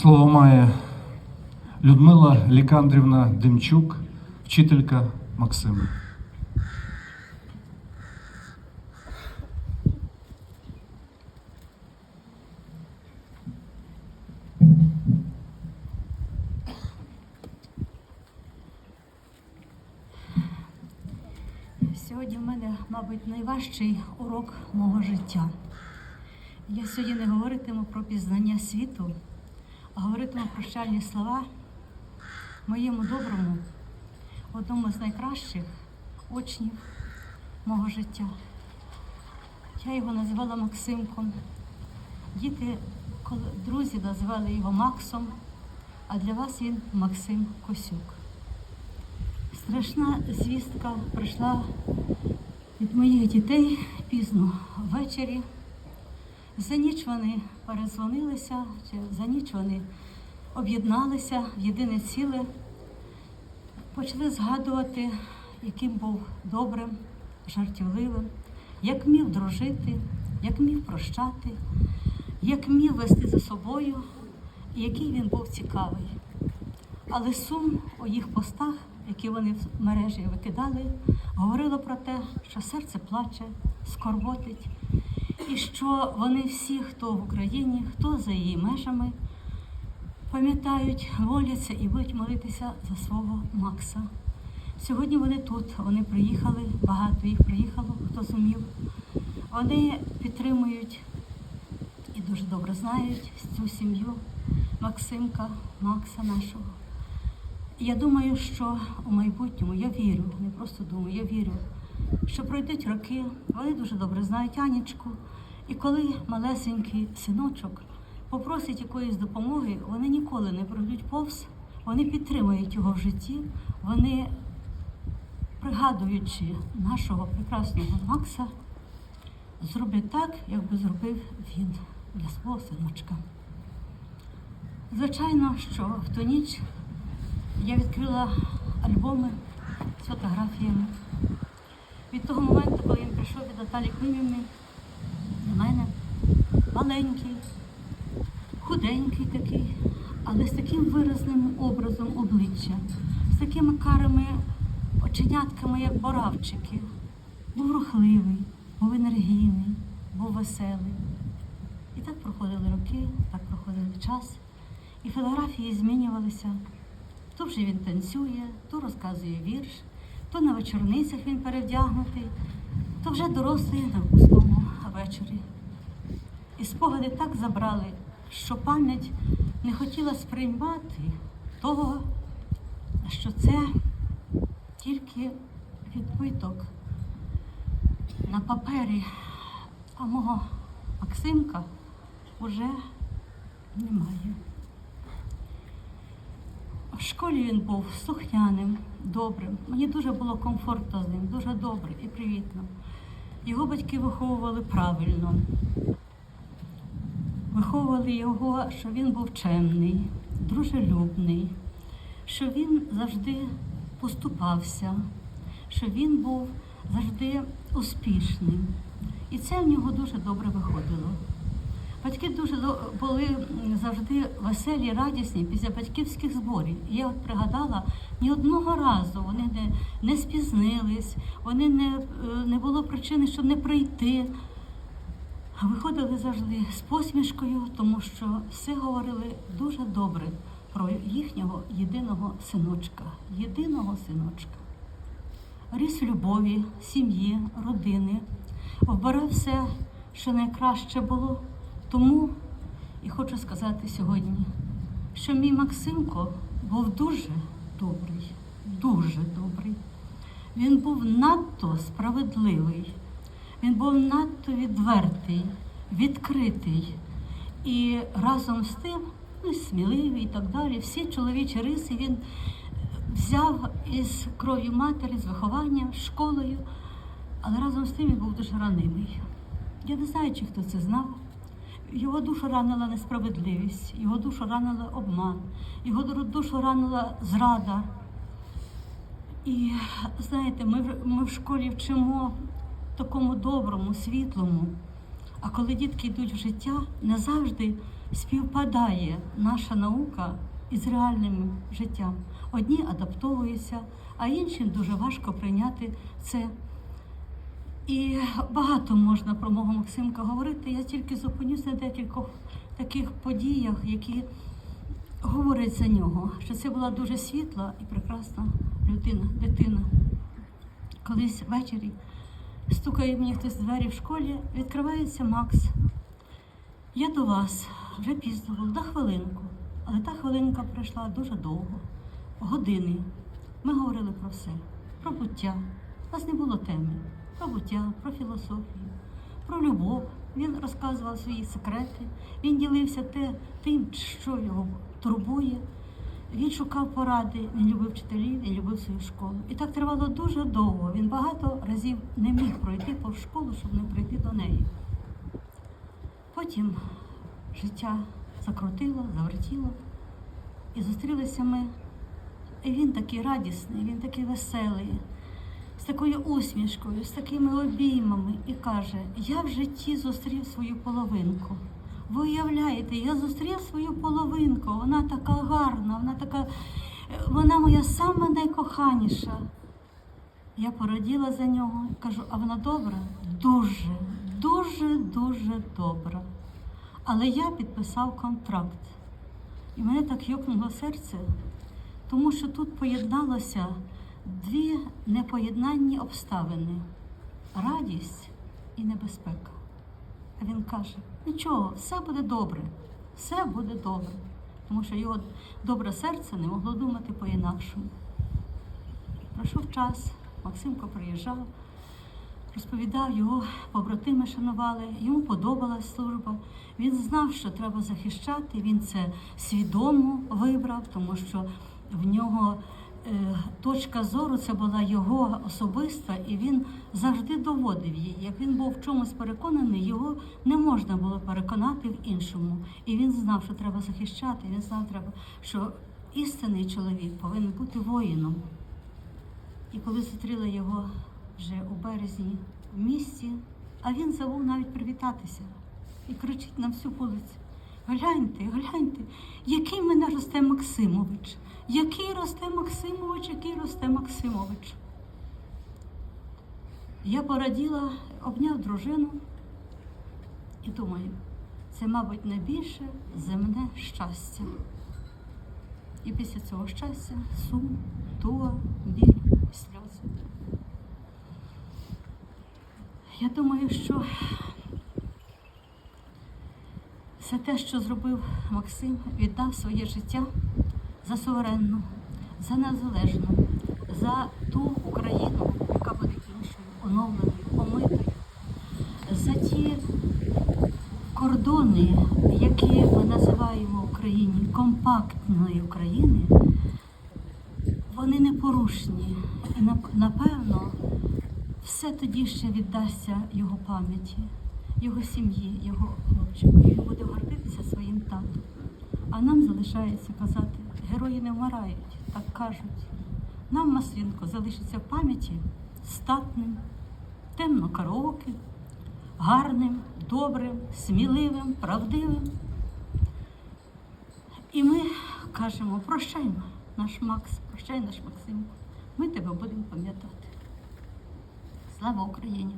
Слово має Людмила Лікандрівна Демчук, вчителька Максима. Сьогодні в мене, мабуть, найважчий урок мого життя. Я сьогодні не говоритиму про пізнання світу, говоритиму прощальні слова моєму доброму, одному з найкращих учнів мого життя. Я його називала Максимком. Діти, друзі називали його Максом, а для вас він Максим Косюк. Страшна звістка прийшла від моїх дітей пізно ввечері. За ніч вони перезвонилися, чи за ніч вони об'єдналися в єдине ціле, почали згадувати, яким був добрим, жартівливим, як вмів дружити, як вмів прощати, як вмів вести за собою, і який він був цікавий. Але сум у їх постах, які вони в мережі викидали, говорило про те, що серце плаче, скорботить, і що вони всі, хто в Україні, хто за її межами, пам'ятають, моляться і будуть молитися за свого Макса. Сьогодні вони тут, вони приїхали, багато їх приїхало, хто зумів. Вони підтримують і дуже добре знають цю сім'ю Максимка, Макса нашого. Я думаю, що у майбутньому я вірю, не просто думаю, я вірю, що пройдуть роки, вони дуже добре знають Анічку. І коли малесенький синочок попросить якоїсь допомоги, вони ніколи не пройдуть повз, вони підтримують його в житті, вони, пригадуючи нашого прекрасного Макса, зроблять так, як би зробив він для свого синочка. Звичайно, що в ту ніч я відкрила альбоми з фотографіями. Від того моменту, коли він прийшов від Наталі Климівни мене, маленький, худенький такий, але з таким виразним образом обличчя, з такими карими оченятками, як боравчики. Був рухливий, був енергійний, був веселий. І так проходили роки, так проходив час, і фотографії змінювалися. То вже він танцює, то розказує вірш, то на вечорницях він перевдягнутий, то вже дорослий на вечорі. І спогади так забрали, що пам'ять не хотіла сприймати того, що це тільки відбиток на папері, а мого Максимка вже немає. В школі він був слухняним, добрим. Мені дуже було комфортно з ним, дуже добре і привітно. Його батьки виховували правильно. Виховували його, що він був чемний, дружелюбний, що він завжди поступався, що він був завжди успішним. І це в нього дуже добре виходило. Батьки дуже були завжди веселі, радісні після батьківських зборів. Я от пригадала, ні одного разу вони не, не спізнились, вони не, е, не було причини, щоб не прийти. Виходили завжди з посмішкою, тому що все говорили дуже добре про їхнього єдиного синочка, єдиного синочка. Ріс любові, сім'ї, родини, обирав все, що найкраще було. Тому і хочу сказати сьогодні, що мій Максимко був дуже добрий, дуже добрий. Він був надто справедливий, він був надто відвертий, відкритий і разом з тим ну, сміливий і так далі. Всі чоловічі риси він взяв із кров'ю матері, з вихованням, школою, але разом з тим він був дуже ранимий. Я не знаю, чи хто це знав. Його душу ранила несправедливість, його душу ранила обман, його душу ранила зрада. І знаєте, ми, ми в школі вчимо такому доброму, світлому. А коли дітки йдуть в життя, не завжди співпадає наша наука із реальним життям. Одні адаптовуються, а іншим дуже важко прийняти це. І багато можна про мого Максимка говорити. Я тільки зупинюся на декількох таких подіях, які говорять за нього, що це була дуже світла і прекрасна людина, дитина. Колись ввечері стукає мені хтось в двері в школі, відкривається Макс. Я до вас вже пізно було, на хвилинку. Але та хвилинка пройшла дуже довго, години. Ми говорили про все, про буття. У нас не було теми. Про буття, про філософію, про любов. Він розказував свої секрети, він ділився те, тим, що його турбує. Він шукав поради, він любив вчителів, він любив свою школу. І так тривало дуже довго. Він багато разів не міг пройти повз школу, щоб не прийти до неї. Потім життя закрутило, завертіло, і зустрілися ми. І він такий радісний, він такий веселий, з такою усмішкою, з такими обіймами, і каже: Я в житті зустрів свою половинку. Ви уявляєте, я зустрів свою половинку, вона така гарна, вона така, е, вона моя сама найкоханіша. Я пораділа за нього і кажу, а вона добра? Дуже, дуже, дуже добра. Але я підписав контракт. І мене так йокнуло серце, тому що тут поєдналося дві непоєднанні обставини радість і небезпека. А він каже: нічого, все буде добре, все буде добре. Тому що його добре серце не могло думати по-інакшому. Пройшов час, Максимко приїжджав, розповідав, його побратими шанували, йому подобалась служба. Він знав, що треба захищати, він це свідомо вибрав, тому що в нього точка зору це була його особиста, і він завжди доводив її. Як він був в чомусь переконаний, його не можна було переконати в іншому. І він знав, що треба захищати, він знав, що істинний чоловік повинен бути воїном. І коли зустріла його вже у березні в місті, а він забув навіть привітатися і кричить на всю вулицю. Гляньте, гляньте, який мене росте Максимович, який росте Максимович, який росте Максимович. Я пораділа, обняв дружину і думаю, це, мабуть, найбільше земне щастя. І після цього щастя сум, туга, біль сльози. Я думаю, що все те, що зробив Максим, віддав своє життя за суверенну, за незалежну, за ту Україну, яка буде іншою, оновленою, омитою, за ті кордони, які ми називаємо Україні компактної України, вони непорушні. І напевно все тоді ще віддасться його пам'яті, його сім'ї, його хлопчику. Він буде гордитися своїм татом. А нам залишається казати, герої не вмирають, так кажуть. Нам Маслінко залишиться в пам'яті статним, темно-караоким, гарним, добрим, сміливим, правдивим. І ми кажемо, прощай, наш Макс, прощай, наш Максимко. Ми тебе будемо пам'ятати. Слава Україні!